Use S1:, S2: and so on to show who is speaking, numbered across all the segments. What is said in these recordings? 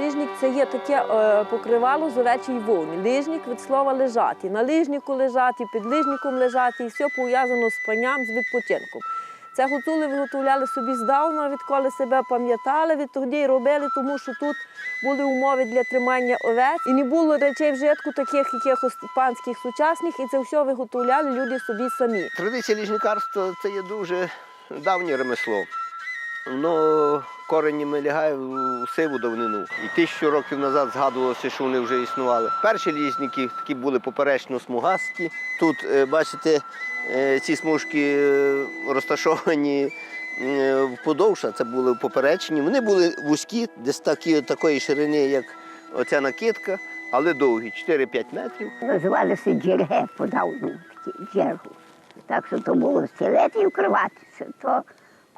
S1: Лижник це є таке е, покривало з овечої вовни. Лижник від слова лежати. На лижнику лежати, під лижником лежати, і все пов'язано з паням, з відпочинком. Це гуцули виготовляли собі здавна, відколи себе пам'ятали, відтоді й робили, тому що тут були умови для тримання овець. І не було речей вжитку таких якихось панських сучасних, і це все виготовляли люди собі самі.
S2: Традиція ліжникарства це є дуже давнє ремесло. Воно коренями лягає у сиву давнину. І тисячу років назад згадувалося, що вони вже існували. Перші ліжники такі були поперечно смугасті. Тут, е, бачите, е, ці смужки е, розташовані вподовж, це були поперечні. Вони були вузькі, десь такі, такої ширини, як оця накидка, але довгі, 4-5 метрів.
S3: Називалися джерге подавно, такі джергу. Так що то було стілети і вкриватися.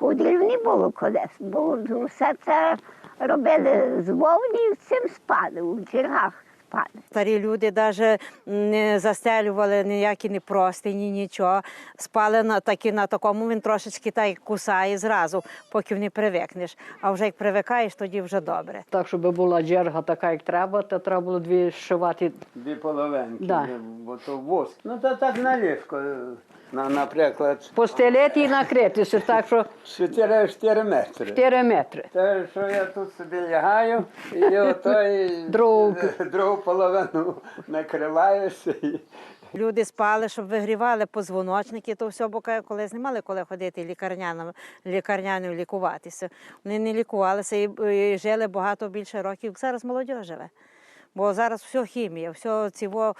S3: Кудрів не було колес, бо все це робили з вовні цим спали, у джергах спали.
S4: Старі люди навіть не застелювали ніякі не простині, нічого. Спали на такі на такому, він трошечки так кусає зразу, поки не привикнеш. А вже як привикаєш, тоді вже добре.
S5: Так, щоб була джерга така, як треба, то треба було дві зшивати.
S6: Дві половинки,
S5: Да.
S6: бо то воск. Ну то так на ліжко. На, наприклад,
S5: Постелити і накритися, так що
S6: 4, 4 метри.
S5: 4 метри.
S6: Те, що я тут собі лягаю, і отой
S5: Другу.
S6: другу половину накриваєшся. І...
S4: Люди спали, щоб вигрівали позвоночники, то все, бо коли знімали, коли ходити лікарняним, лікарняним лікуватися. Вони не лікувалися і, і жили багато більше років. Зараз молодь живе. Бо зараз все хімія, все ціво,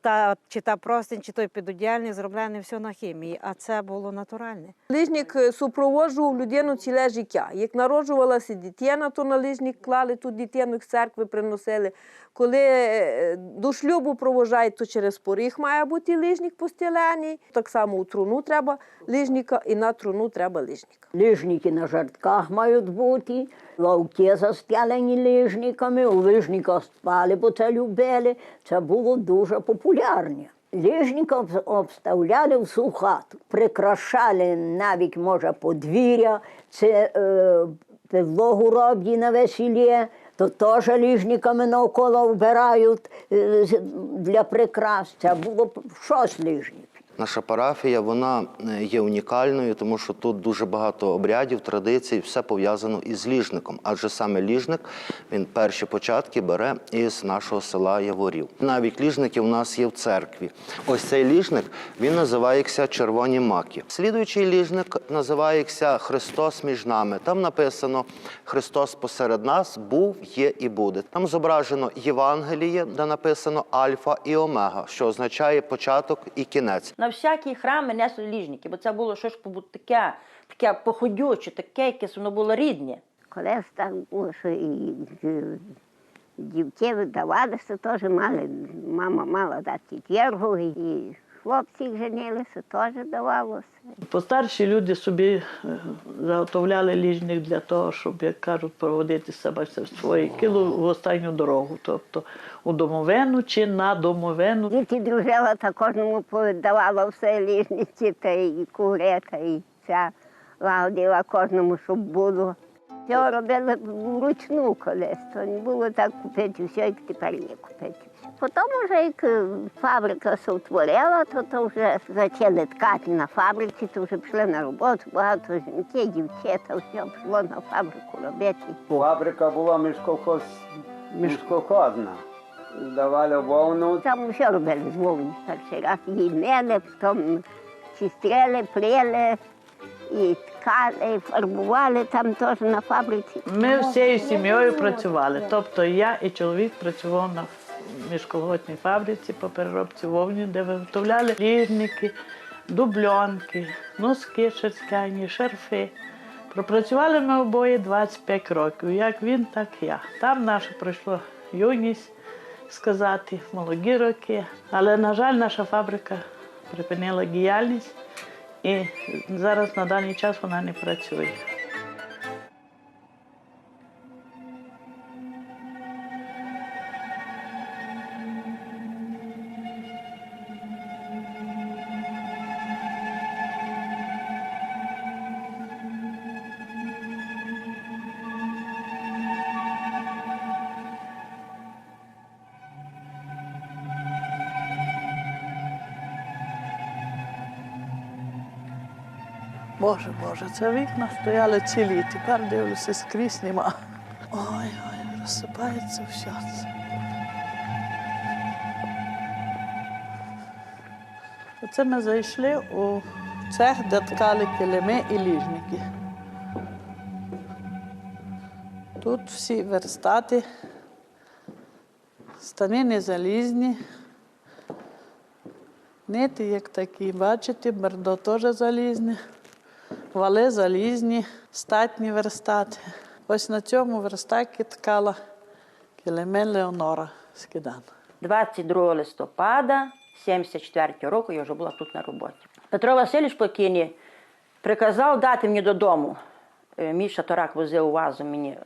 S4: та, чи та простень, чи той підодіальний зроблений, все на хімії, а це було натуральне.
S1: Лижник е, супроводжував людину ціле життя. Як народжувалася дитина, то на лижник клали ту дитину з церкви приносили. Коли е, до шлюбу провожають, то через поріг має бути лижник постелений. Так само у труну треба лижника і на труну треба лижника.
S3: Лижники на жартках мають бути, лавки застелені лижниками, у лижниках спали, бо це любили. Це було дуже популярне. Лижника об- обставляли всю хату, прикрашали навіть, може, подвір'я, це е, підлогу роблять на весіллі, то теж ліжниками навколо вбирають е, для прикрас. Це було щось лижник.
S7: Наша парафія вона е, є унікальною, тому що тут дуже багато обрядів, традицій, все пов'язано із ліжником. Адже саме ліжник він перші початки бере із нашого села Яворів. Навіть ліжники у нас є в церкві. Ось цей ліжник він називається Червоні маки. Слідуючий ліжник називається Христос між нами. Там написано Христос посеред нас був, є і буде. Там зображено Євангеліє, де написано Альфа і Омега, що означає початок і кінець.
S8: На всякі храми несли ліжники, бо це було щось таке, таке походюче, таке, якесь воно було рідне.
S3: Колись так було, що і дівки видавалися, теж мали, мама мала дати тергу, і хлопці женилися, теж давалося.
S9: Постарші люди собі е, заготовляли ліжник для того, щоб, як кажуть, проводити себе в свої кіло в останню дорогу, тобто у домовину чи на домовину.
S3: Діти дружила, та кожному повидавала все ліжниці, та і кури, та і ця лагодила кожному, щоб було. Все робили вручну колись, то не було так купити все, як тепер є купити. Потім вже як е, фабрика се утворила, то, то вже почали ткати на фабриці, то вже пішли на роботу, багато жінки, дівчата, все пішло на фабрику робити.
S6: Фабрика була міжколхоз... міжколхозна. Давали вовну.
S3: Там все робили з вовни перший раз. Її мели, потім чистрили, прили, і ткали, і фарбували там теж на фабриці.
S9: Ми всією сім'єю працювали. Тобто я і чоловік працював на міжколготній фабриці по переробці вовні, де виготовляли ліжники, дубльонки, носки шерстяні, шарфи. Пропрацювали ми обоє 25 років, як він, так і я. Там наша пройшла юність, сказати, молоді роки. Але, на жаль, наша фабрика припинила діяльність і зараз на даний час вона не працює. Боже, Боже, це вікна стояли цілі, тепер дивлюся, скрізь нема. Ой, ой, розсипається все. Оце ми зайшли у цех, де ткали килими і ліжники. Тут всі верстати, станини залізні, нити як такі, бачите, бердо теж залізне, вали залізні, статні верстати. Ось на цьому верстаті ткала килими Леонора Скидан.
S8: 22 листопада 74 року я вже була тут на роботі. Петро Васильович покійний приказав дати мені додому. Е, Міша Торак возив вазу мені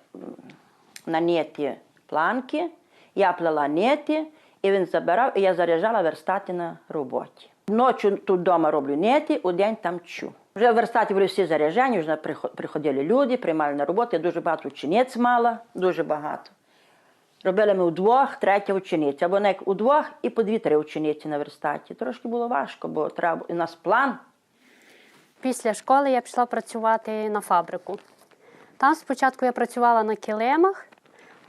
S8: на неті планки, я плела неті, і він забирав, і я заряджала верстати на роботі. Ночі тут вдома роблю неті, у день там чу. Вже в верстаті були всі заряджені, вже приходили люди, приймали на роботу. Я дуже багато учениць мала, дуже багато. Робили ми удвох, третя учениця, або не удвох і по дві-три учениці на верстаті. Трошки було важко, бо треба у нас план.
S10: Після школи я пішла працювати на фабрику. Там спочатку я працювала на килимах,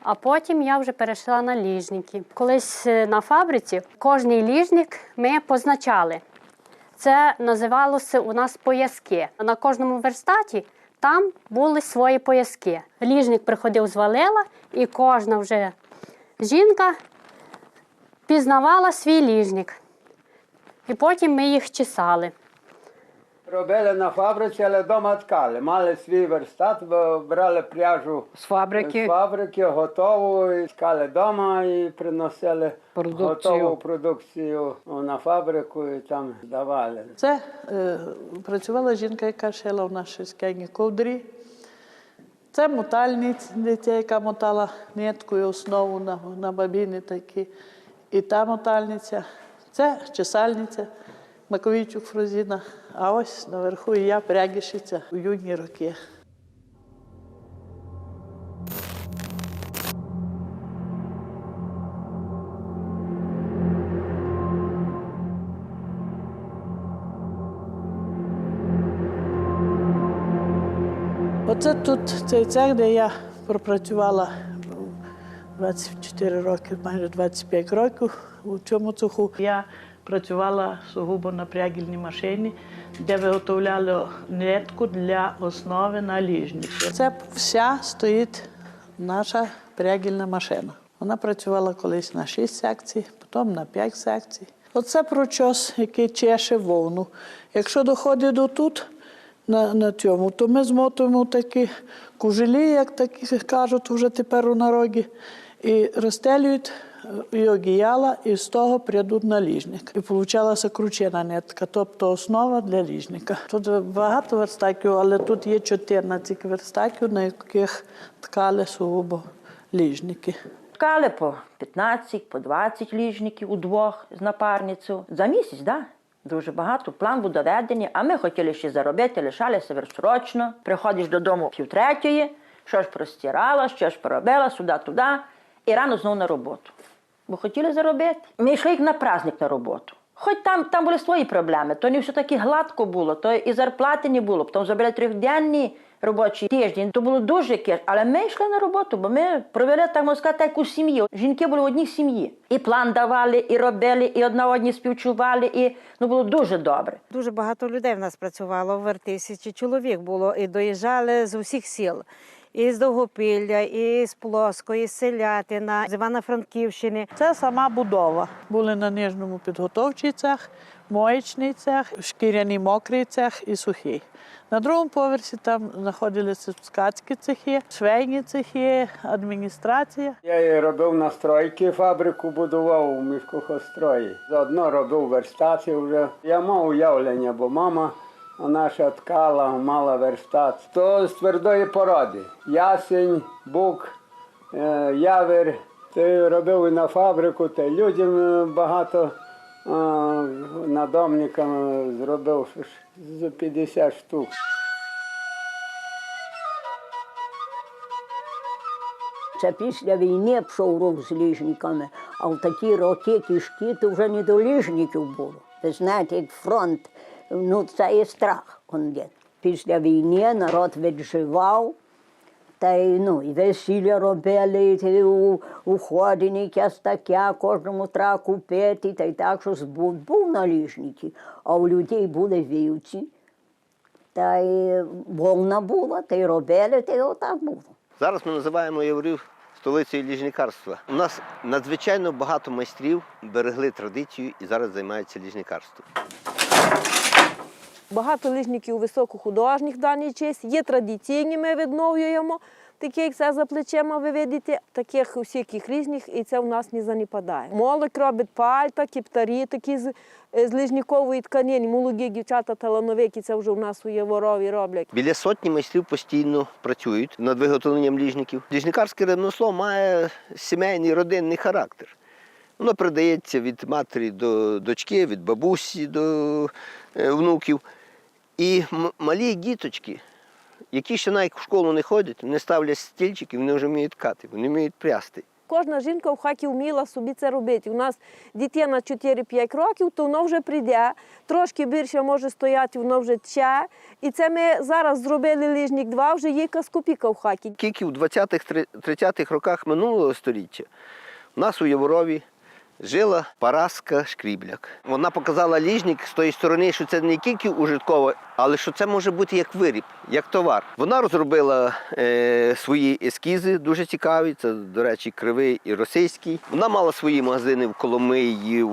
S10: а потім я вже перейшла на ліжники. Колись е, на фабриці кожний ліжник ми позначали. Це називалося у нас пояски. На кожному верстаті там були свої пояски. Ліжник приходив з валила, і кожна вже жінка пізнавала свій ліжник. І потім ми їх чесали.
S6: Робили на фабриці, але вдома ткали. Мали свій верстат, бо брали пряжу
S5: З фабрики.
S6: з фабрики, готову, і ткали вдома і приносили
S5: Продукцію.
S6: готову продукцію на фабрику і там здавали.
S9: Це е, працювала жінка, яка шила в нашій скляні ковдрі. Це мотальниця, яка мотала ниткою основу на, на бабіни такі. І та мотальниця. Це чесальниця Маковійчук Фрозіна. А ось наверху і я прягішиця у юні роки. Оце тут цей цех, де я пропрацювала 24 роки, майже 25 років у цьому цеху. Я працювала сугубо на прягільній машині, де виготовляли нитку для основи на ліжники. Це вся стоїть наша прягільна машина. Вона працювала колись на 6 секцій, потім на 5 секцій. Оце прочос, який чеше вовну. Якщо доходить до тут, на, на цьому, то ми змотуємо такі кужелі, як такі кажуть вже тепер у народі, і розстелюють і одіяла, і з того прядуть на ліжник. І получалася кручена нитка, тобто основа для ліжника. Тут багато верстаків, але тут є 14 верстаків, на яких ткали сугубо ліжники.
S8: Ткали по 15, по 20 ліжників удвох з напарницю. За місяць, да? Дуже багато. План був доведений, а ми хотіли ще заробити, лишалися версрочно. Приходиш додому півтретьої, що ж простирала, ж поробила, сюди-туди, і рано знову на роботу. Бо хотіли заробити. Ми йшли як на праздник на роботу. Хоч там, там були свої проблеми, то не все таки гладко було, то і зарплати не було, потім зробили трьохденний робочий тиждень, то було дуже кеш. Але ми йшли на роботу, бо ми провели, так можна сказати, як у сім'ї. Жінки були в одній сім'ї. І план давали, і робили, і одна одні співчували, і ну було дуже добре.
S4: Дуже багато людей в нас працювало, в тисячі чоловік було, і доїжджали з усіх сіл. І з Довгопілля, і з Плоскої, і з Селятина, з Івано-Франківщини.
S9: Це сама будова. Були на нижньому підготовчий цех, моєчний цех, шкіряний мокрий цех і сухий. На другому поверсі там знаходилися ткацькі цехи, швейні цехи, адміністрація.
S6: Я робив настройки, фабрику будував у міськохострої. Заодно робив верстати вже. Я мав уявлення, бо мама наша ткала, мала верстат. То з твердої породи. Ясень, бук, е, явір. Ти робив і на фабрику, та людям е, багато е, надомникам зробив що ж, з 50 штук.
S3: Це після війни пішов рух з ліжниками, а в такі роки кішки то вже не до ліжників було. Ви знаєте, як фронт, ну це є страх. Он є. Після війни народ відживав. Та й ну, і весілля робили, і ті у, уходи якесь кожному треба купити, та й так, що збут був на ліжниці, а у людей були вівці. Та й вовна була, та й робили, та й отак було.
S2: Зараз ми називаємо Яворів столицею ліжникарства. У нас надзвичайно багато майстрів берегли традицію і зараз займаються ліжникарством.
S1: Багато лижників високохудожніх в даний час. Є традиційні, ми відновлюємо, такі як це за плечима, ви видите, таких усяких різних, і це в нас не занепадає. Молодь робить пальта, кіптарі такі з, з лижникової тканини. Молоді дівчата талановиті, це вже у нас у Яворові роблять.
S2: Біля сотні майстрів постійно працюють над виготовленням ліжників. Ліжникарське ремесло має сімейний родинний характер. Воно передається від матері до дочки, від бабусі до е, внуків. І малі діточки, які ще навіть в школу не ходять, вони ставлять стільчики, вони вже вміють ткати, вони вміють прясти.
S1: Кожна жінка в хаті вміла собі це робити. У нас дитина 4-5 років, то воно вже прийде, трошки більше може стояти, воно вже тче. І це ми зараз зробили ліжник 2, вже є каскопіка в хаті.
S2: Тільки в 20-х, 30-х роках минулого століття у нас у Яворові жила Параска Шкрібляк. Вона показала ліжник з тої сторони, що це не тільки ужитково, але що це може бути як виріб, як товар. Вона розробила е, свої ескізи, дуже цікаві. Це, до речі, кривий і російський. Вона мала свої магазини в Коломиї, у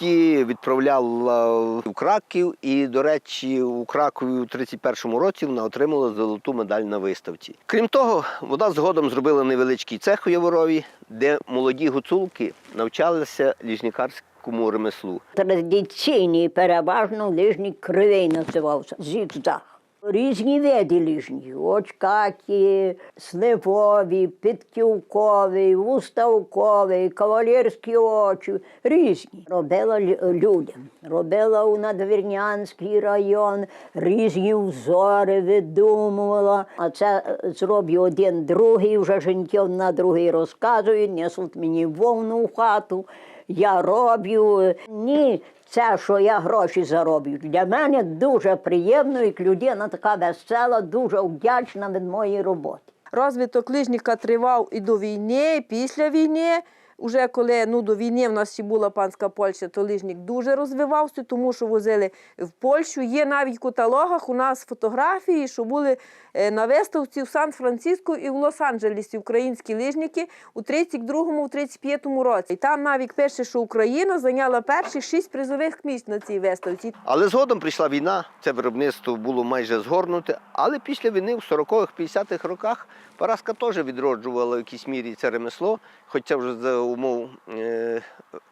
S2: Ворохті, відправляла в Краків. І, до речі, у Кракові у 31-му році вона отримала золоту медаль на виставці. Крім того, вона згодом зробила невеличкий цех у Яворові, де молоді гуцулки навчалися ліжнікарському ремеслу.
S3: Традиційний переважно лижник кривий називався зігзаг. Різні види лижнів. Очкаті, сливові, підківкові, уставкові, кавалерські очі. Різні. Робила людям. Робила у Надвірнянський район, різні взори видумувала. А це е, зроблю один другий, вже жінків на другий розказують, несуть мені вовну в хату. Я роблю. Ні, це, що я гроші зароблю. Для мене дуже приємно, як людина така весела, дуже вдячна від моєї роботи.
S1: Розвиток лижника тривав і до війни, і після війни. Уже коли ну, до війни в нас ще була панська Польща, то лижник дуже розвивався, тому що возили в Польщу. Є навіть в каталогах у нас фотографії, що були е, на виставці в Сан-Франциско і в Лос-Анджелесі українські лижники у 32-му, 35-му році. І там навіть пише, що Україна зайняла перші шість призових місць на цій виставці.
S2: Але згодом прийшла війна, це виробництво було майже згорнуте. Але після війни, в 40-х, 50-х роках, Параска теж відроджувала в якійсь мірі це ремесло, хоч це вже умов е,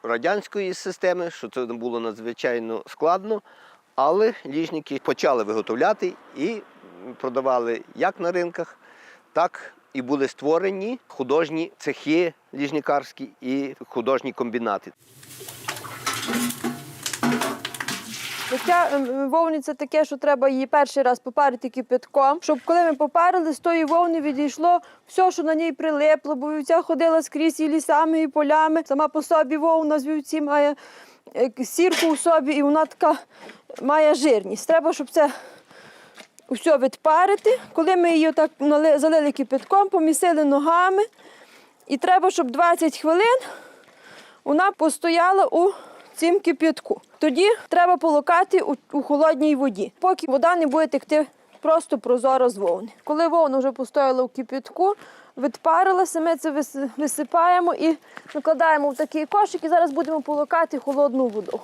S2: радянської системи, що це було надзвичайно складно. Але ліжники почали виготовляти і продавали як на ринках, так і були створені художні цехи ліжникарські і художні комбінати.
S11: Ця ем, вовни це таке, що треба її перший раз попарити кипятком, щоб коли ми попарили, з тої вовни відійшло все, що на ній прилипло, бо вівця ходила скрізь і лісами, і полями. Сама по собі вовна з вівці має е, сірку у собі, і вона така має жирність. Треба, щоб це все відпарити. Коли ми її так залили кипятком, помісили ногами, і треба, щоб 20 хвилин вона постояла у цім кип'ятку. Тоді треба полокати у, у холодній воді, поки вода не буде текти просто прозоро з вовни. Коли вовна вже постояла у кип'ятку, відпарилася, ми це висипаємо і накладаємо в такий кошик і зараз будемо полокати холодну воду.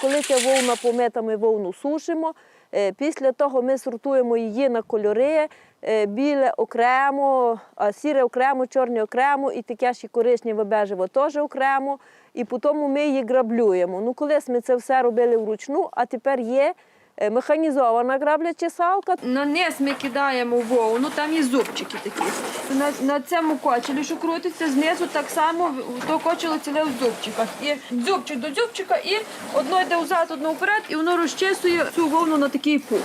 S1: Коли ця вовна помита, ми вовну сушимо. Е, Після того ми сортуємо її на кольори. Е, Біле окремо, сіре окремо, чорне окремо, і таке ще коричневе бежево теж окремо. І потім ми її граблюємо. Ну, колись ми це все робили вручну, а тепер є е, механізована грабляча салка.
S11: На низ ми кидаємо вовну, там є зубчики такі. На, на цьому кочелі, що крутиться знизу, так само то кочело ціле в зубчиках. І зубчик до зубчика, і одно йде взад, одно вперед, і воно розчесує цю вовну на такий пух.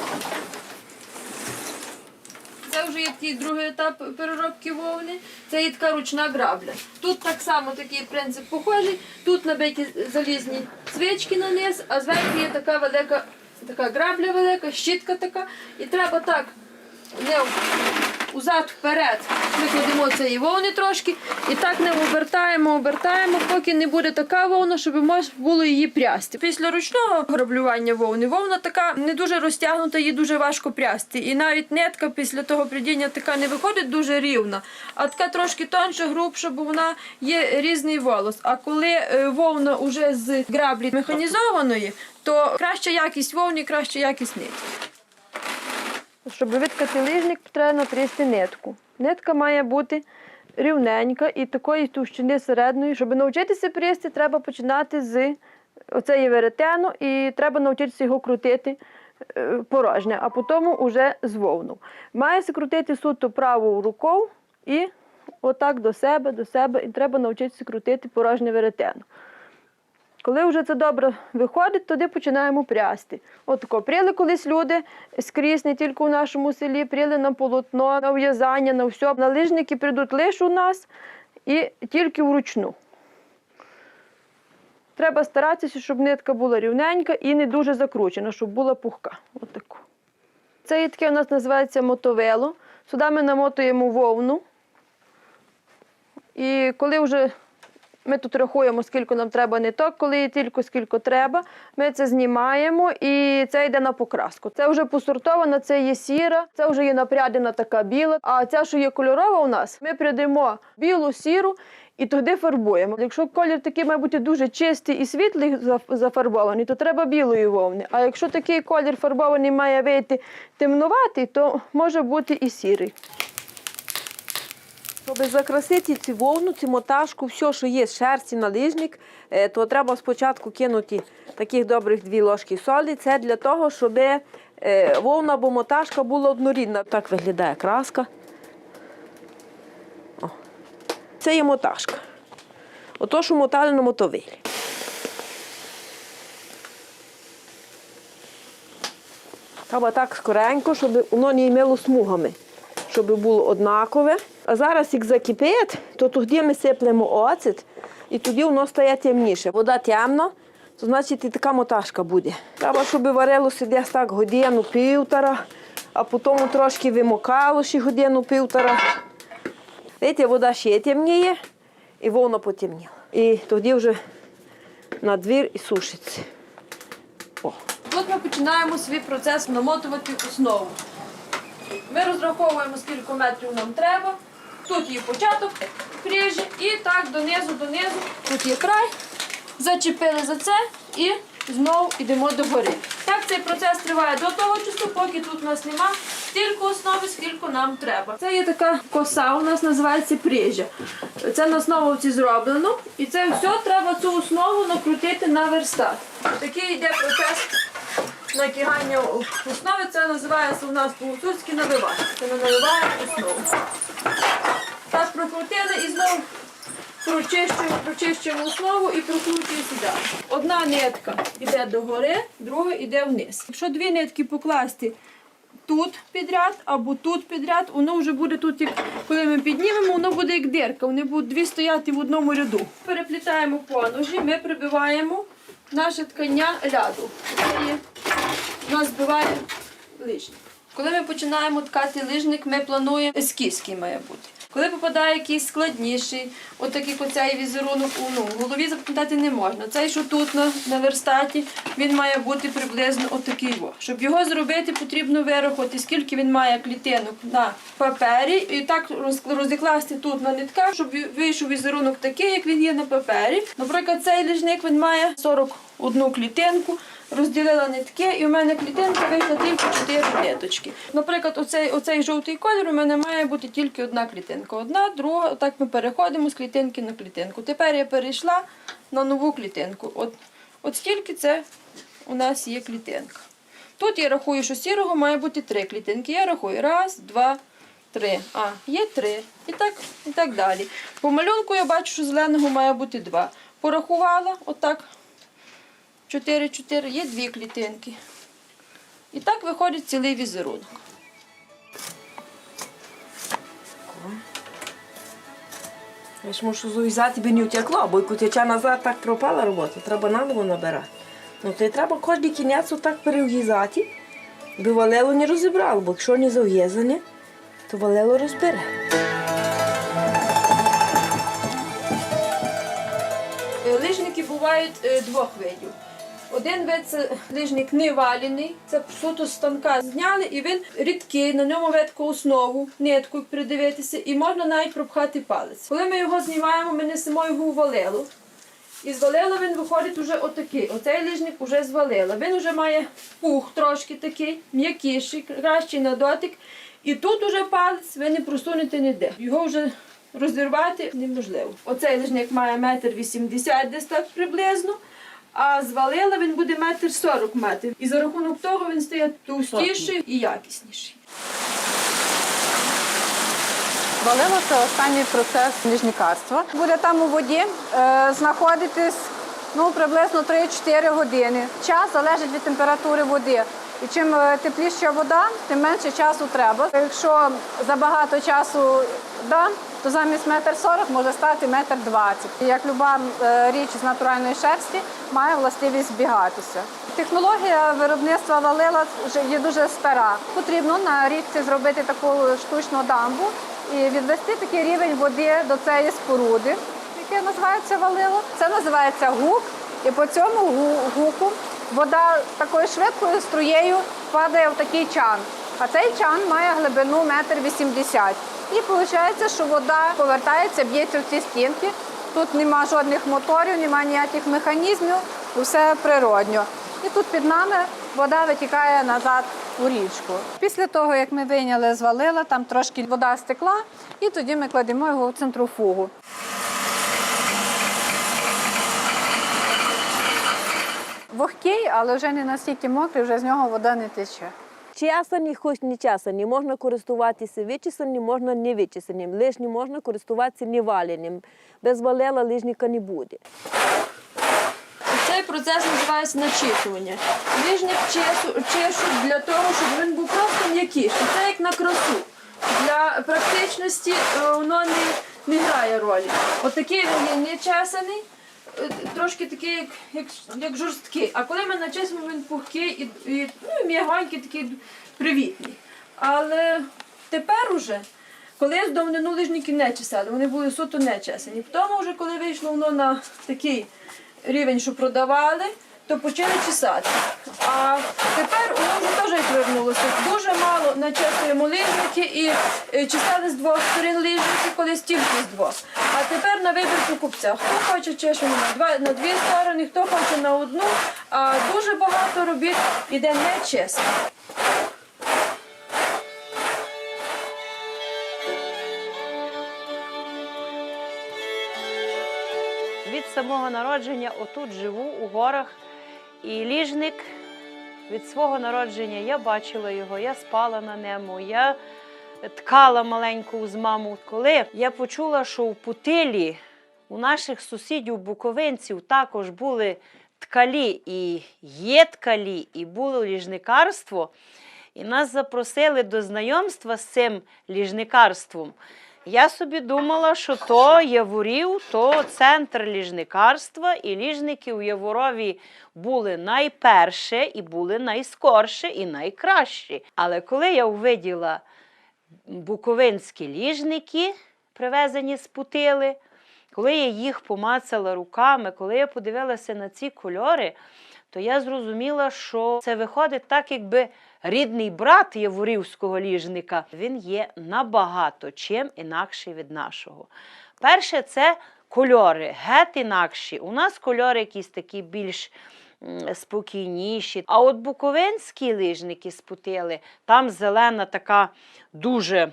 S11: Це вже є такий другий етап переробки вовни. Це є така ручна грабля. Тут так само такий принцип похожий. Тут набиті залізні цвички на низ, а зверху є така велика, така грабля велика, щітка така. І треба так не узад вперед. Ми кладемо цієї вовни трошки і так не обертаємо, обертаємо, поки не буде така вовна, щоб можна було її прясти. Після ручного граблювання вовни вовна така не дуже розтягнута, її дуже важко прясти. І навіть нитка після того придіння така не виходить дуже рівна, а така трошки тонша, грубша, бо вона є різний волос. А коли е, вовна вже з граблі механізованої, то краща якість вовни, краща якість нитки. Щоб виткати лижник, треба натрісти нитку. Нитка має бути рівненька і такої товщини середньої. Щоб навчитися прісти, треба починати з оцеї веретену і треба навчитися його крутити е, порожнє, а потім уже з вовну. Мається крутити суто правою рукою і отак до себе, до себе, і треба навчитися крутити порожнє веретено. Коли вже це добре виходить, тоді починаємо прясти. От тако, колись люди скрізь, не тільки у нашому селі, пряли на полотно, на в'язання, на все. Налижники прийдуть лише у нас і тільки вручну. Треба старатися, щоб нитка була рівненька і не дуже закручена, щоб була пухка. От. Це таке у нас називається мотовело. Сюди ми намотуємо вовну. І коли вже ми тут рахуємо, скільки нам треба ниток, коли є тільки скільки треба. Ми це знімаємо і це йде на покраску. Це вже посортована, це є сіра, це вже є напрядена така біла. А ця, що є кольорова у нас, ми прядаємо білу, сіру і туди фарбуємо. Якщо колір такий має бути дуже чистий і світлий зафарбований, то треба білої вовни. А якщо такий колір фарбований має вийти темнуватий, то може бути і сірий.
S1: Щоб закрасити цю вовну, цю моташку, все, що є з шерсті на лижник, е, то треба спочатку кинути таких добрих дві ложки солі. Це для того, щоб е, вовна або моташка була однорідна. Так виглядає краска. О. Це є моташка. Ото, що мотали на мотовилі. Треба так скоренько, щоб воно не мило смугами, щоб було однакове. А зараз, як закипить, то тоді ми сиплемо оцет, і тоді воно стає темніше. Вода темна, то значить і така моташка буде. Треба, щоб варилося десь так годину півтора, а потім трошки вимокало ще годину півтора. Видите, вода ще темніє, і воно потемніло. І тоді вже на двір і сушиться. О.
S11: Тут ми починаємо свій процес намотувати основу. Ми розраховуємо, скільки метрів нам треба. Тут є початок пряжі і так донизу, донизу. Тут є край. Зачепили за це і знову йдемо до гори. Так цей процес триває до того часу, поки тут у нас нема стільки основи, скільки нам треба. Це є така коса, у нас називається пряжа. Це на основці зроблено. І це все треба цю основу накрутити на верстат. Такий йде процес накигання основи. Це називається у нас по-гуцульськи навивання. Це ми наливаємо основу. Прокрутили і знову прочищуємо, прочищуємо основу і прокручуємо сюди. Одна нитка йде догори, друга йде вниз. Якщо дві нитки покласти тут підряд або тут підряд, воно вже буде тут, як коли ми піднімемо, воно буде як дирка. Вони будуть дві стояти в одному ряду. Переплітаємо поножі, ми прибиваємо наше ткання ляду. Це у нас збиває лижник. Коли ми починаємо ткати лижник, ми плануємо ескізький має бути. Коли попадає якийсь складніший, отакий оцей візерунок, ну, в голові запам'ятати не можна. Цей, що тут на, на верстаті, він має бути приблизно отакий. Щоб його зробити, потрібно вирахувати, скільки він має клітинок на папері, і так роз- розікласти тут на нитках, щоб вийшов візерунок такий, як він є на папері. Наприклад, цей ліжник він має 41 клітинку. Розділила нитки, і у мене клітинка вийшла тільки 4 ниточки. Наприклад, оцей, оцей жовтий колір у мене має бути тільки одна клітинка. Одна, друга, так ми переходимо з клітинки на клітинку. Тепер я перейшла на нову клітинку. От, от стільки це у нас є клітинка. Тут я рахую, що сірого має бути три клітинки. Я рахую раз, два, три. А, є три. І так, і так далі. По малюнку я бачу, що зеленого має бути два. Порахувала, отак. 4, 4, є дві клітинки. І так виходить цілий візерунок.
S1: Я ж мушу зав'язати, би не втекло, бо як утече назад, так пропала робота, треба наново набирати. Ну, то й треба кожен кінець отак перев'язати, би валело не розібрало, бо якщо не зав'язане, то валело розбере.
S11: Е, Лижники бувають е, двох видів. Один вид це лижник неваляний, це суто з станка зняли, і він рідкий, на ньому ветку основу, нитку придивитися, і можна навіть пропхати палець. Коли ми його знімаємо, ми несемо його у валелу. І з валела він виходить уже отакий. Оцей лижник уже з валела. Він вже має пух трошки такий, м'якіший, кращий на дотик. І тут уже палець ви не просунете ніде. Його вже розірвати неможливо. Оцей лижник має метр вісімдесят десь так приблизно. А з валила він буде метр сорок метрів. І за рахунок того він стає товстіший і якісніший.
S12: Валило це останній процес ніжнікарства. Буде там у воді е, знаходитись ну, приблизно 3-4 години. Час залежить від температури води. І чим е, тепліша вода, тим менше часу треба. Якщо забагато часу да, то замість метр сорок може стати метр двадцять. Як люба е, річ з натуральної шерсті має властивість збігатися. Технологія виробництва валила є дуже стара. Потрібно на річці зробити таку штучну дамбу і відвести такий рівень води до цієї споруди, яке називається валило. Це називається гук. І по цьому гуку вода такою швидкою струєю падає в такий чан. А цей чан має глибину метр вісімдесят. І виходить, що вода повертається, б'ється в ці стінки. Тут нема жодних моторів, нема ніяких механізмів, усе природньо. І тут під нами вода витікає назад у річку. Після того, як ми вийняли з там трошки вода стекла, і тоді ми кладемо його в центрофугу. Вогкий, але вже не настільки мокрий, вже з нього вода не тече.
S1: Чесані, хоч не чесані, можна користуватися вичисаним, можна не вичисаним. Лишнім можна користуватися неваленим. Без валела лижника не буде.
S11: Цей процес називається начісування. Лижник чешуть для того, щоб він був просто м'якіший. Це як на красу. Для практичності е, воно не, не грає ролі. Отакий він є не чесаний, трошки такий, як, як, як жорсткий. А коли ми начесимо, він пухкий і, і ну, м'ягонький, такий привітний. Але тепер уже, коли з давнину лижники не чесали, вони були суто не чесані. Тому вже коли вийшло воно на такий рівень, що продавали, то почали чесати. А тепер воно вже теж як вернулося. Дуже мало начесуємо лижники і е, чесали з двох сторін лижники, колись тільки з двох. А тепер на вибір покупця. Хто хоче чешемо на два на дві сторони, хто хоче на одну. А дуже багато робіт іде не чесно.
S13: Від самого народження отут живу у горах. І ліжник від свого народження я бачила його, я спала на ньому, я ткала маленьку з маму. Коли я почула, що в Путилі у наших сусідів буковинців також були ткалі і є ткалі, і було ліжникарство, і нас запросили до знайомства з цим ліжникарством. Я собі думала, що то Яворів, то центр ліжникарства, і ліжники у Яворові були найперше, і були найскорше, і найкращі. Але коли я увиділа буковинські ліжники, привезені з Путили, коли я їх помацала руками, коли я подивилася на ці кольори, то я зрозуміла, що це виходить так, якби рідний брат Євурівського ліжника, він є набагато чим інакший від нашого. Перше, це кольори, геть інакші. У нас кольори якісь такі більш спокійніші. А от буковинські лижники спутили, там зелена така дуже,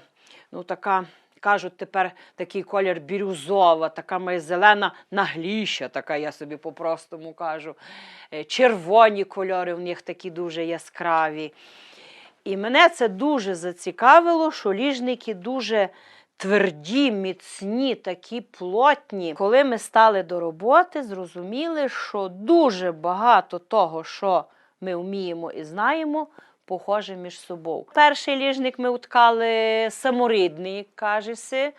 S13: ну така. Кажуть, тепер такий колір бірюзова, така моя зелена нагліща, така я собі по-простому кажу. Е, Червоні кольори в них такі дуже яскраві. І мене це дуже зацікавило, що ліжники дуже тверді, міцні, такі плотні. Коли ми стали до роботи, зрозуміли, що дуже багато того, що ми вміємо і знаємо, похожі між собою. Перший ліжник ми уткали саморідний, кажеться.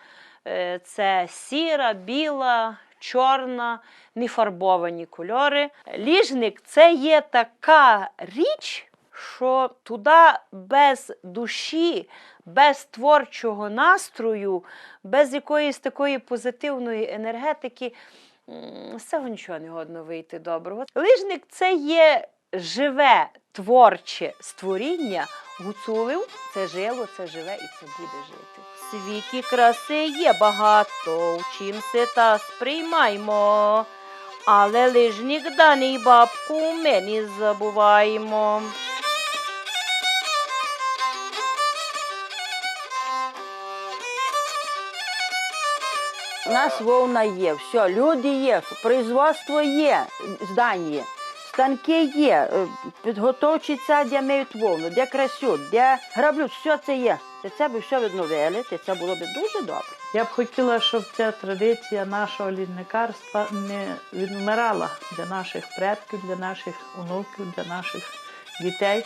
S13: Е, Це сіра, біла, чорна, нефарбовані кольори. Ліжник це є така річ, що туди без душі, без творчого настрою, без якоїсь такої позитивної енергетики з цього нічого не годно вийти доброго. Лижник це є живе творче створіння. Гуцулив це жило, це живе і це буде жити. В світі краси є багато, чим се та сприймаймо. Але лижник даний бабку ми не забуваємо.
S8: У нас вовна є, все, люди є, производство є, здання, станки є, е, підготовчиця, де миють вовну, де красють, де граблють, все це є. Це це би все відновили, це це було б дуже добре.
S9: Я б хотіла, щоб ця традиція нашого лідникарства не відмирала для наших предків, для наших онуків, для наших дітей.